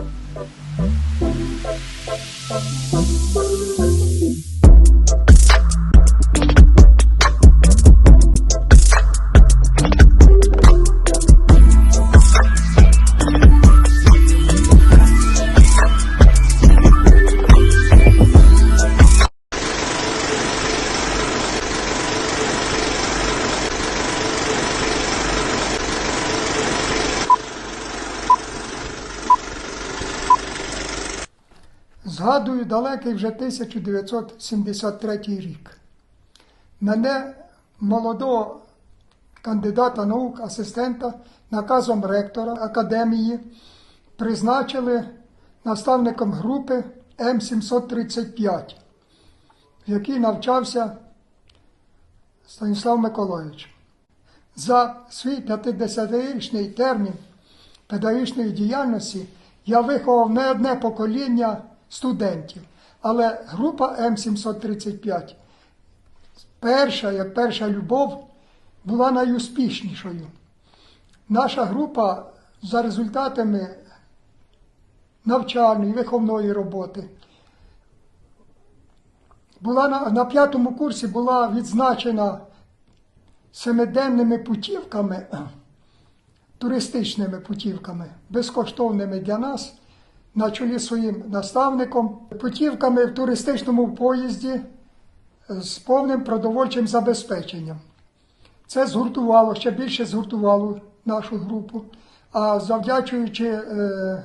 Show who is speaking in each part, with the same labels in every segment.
Speaker 1: Thank you. Згадую далекий вже 1973 рік. Мене, молодого кандидата наук, асистента, наказом ректора академії призначили наставником групи М735, в якій навчався Станіслав Миколайович. За свій 50-річний термін педагогічної діяльності я виховав не одне покоління студентів, але група М735, перша, як перша любов, була найуспішнішою. Наша група за результатами навчальної, виховної роботи була на, на п'ятому курсі була відзначена семиденними путівками, туристичними путівками, безкоштовними для нас, на чолі своїм наставником, путівками в туристичному поїзді з повним продовольчим забезпеченням. Це згуртувало, ще більше згуртувало нашу групу. А завдячуючи е,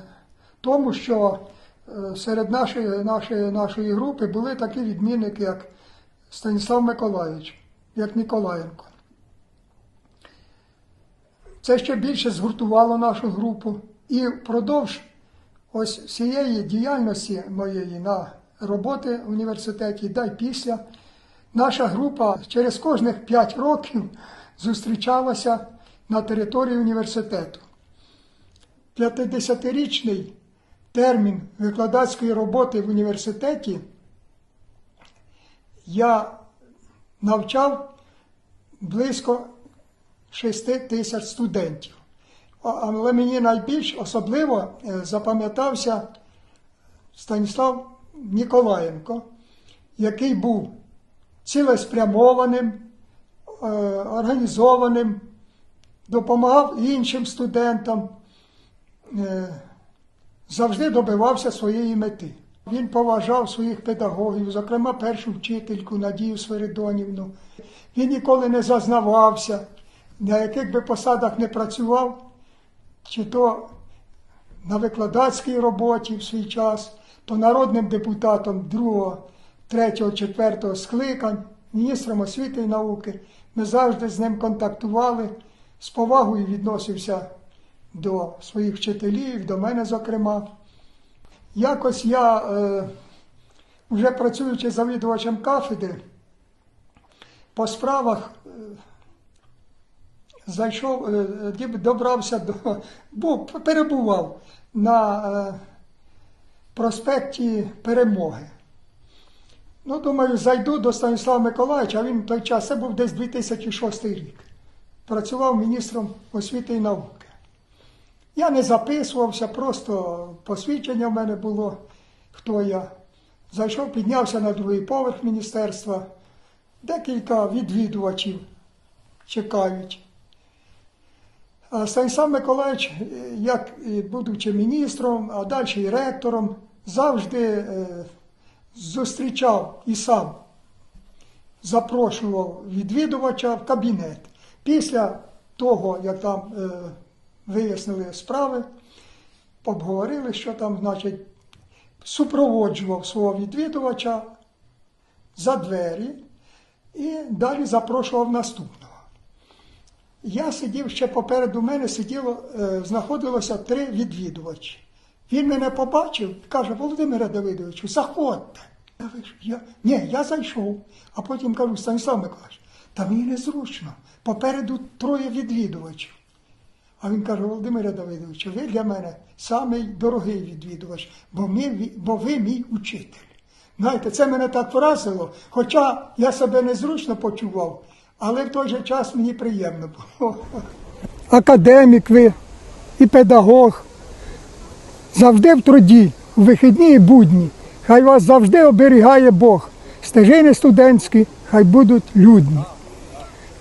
Speaker 1: тому, що е, серед нашої, нашої, нашої групи були такі відмінники, як Станіслав Миколаївич, як Ніколаєнко. Це ще більше згуртувало нашу групу. І впродовж ось всієї діяльності моєї на роботи в університеті, да й після, наша група через кожних 5 років зустрічалася на території університету. 50-річний термін викладацької роботи в університеті я навчав близько 6 тисяч студентів. Але мені найбільш особливо е, запам'ятався Станіслав Ніколаєнко, який був цілеспрямованим, е, організованим, допомагав іншим студентам, е, завжди добивався своєї мети. Він поважав своїх педагогів, зокрема першу вчительку Надію Свиридонівну. Він ніколи не зазнавався, на яких би посадах не працював, чи то на викладацькій роботі в свій час, то народним депутатом другого, третього, четвертого скликань, міністром освіти і науки. Ми завжди з ним контактували, з повагою відносився до своїх вчителів, до мене, зокрема. Якось я, е, вже працюючи завідувачем кафедри, по справах е, зайшов, е, добрався до, був, перебував на е, проспекті Перемоги. Ну, думаю, зайду до Станіслава Миколаївича, а він в той час, це був десь 2006 рік. Працював міністром освіти і науки. Я не записувався, просто посвідчення в мене було, хто я. Зайшов, піднявся на другий поверх міністерства. Декілька відвідувачів чекають. Станіслав Миколаївич, як будучи міністром, а далі і ректором, завжди е, зустрічав і сам запрошував відвідувача в кабінет. Після того, як там е, вияснили справи, обговорили, що там, значить, супроводжував свого відвідувача за двері і далі запрошував наступного. Я сидів ще попереду мене сиділо, е, знаходилося три відвідувачі. Він мене побачив і каже, Володимире Давидовичу, заходьте. Я. Я, ні, я зайшов, а потім кажу, Станіслав Миколаївич, та мені незручно. Попереду троє відвідувачів. А він каже, Володимире Давидовичу, ви для мене самий дорогий відвідувач, бо, ми, бо ви мій учитель. Знаєте, це мене так вразило, хоча я себе незручно почував, але в той же час мені приємно було. Академік ви і педагог. завжди в труді, у вихідні і будні. Хай вас завжди оберігає Бог. Стежини студентські, хай будуть людні.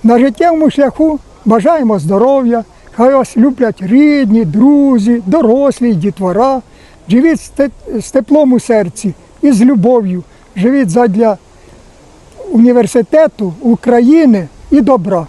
Speaker 1: На життєвому шляху бажаємо здоров'я, хай вас люблять рідні, друзі, дорослі, дітвора. Живіть з теплом у серці і з любов'ю. Живіть задля університету, України і добра.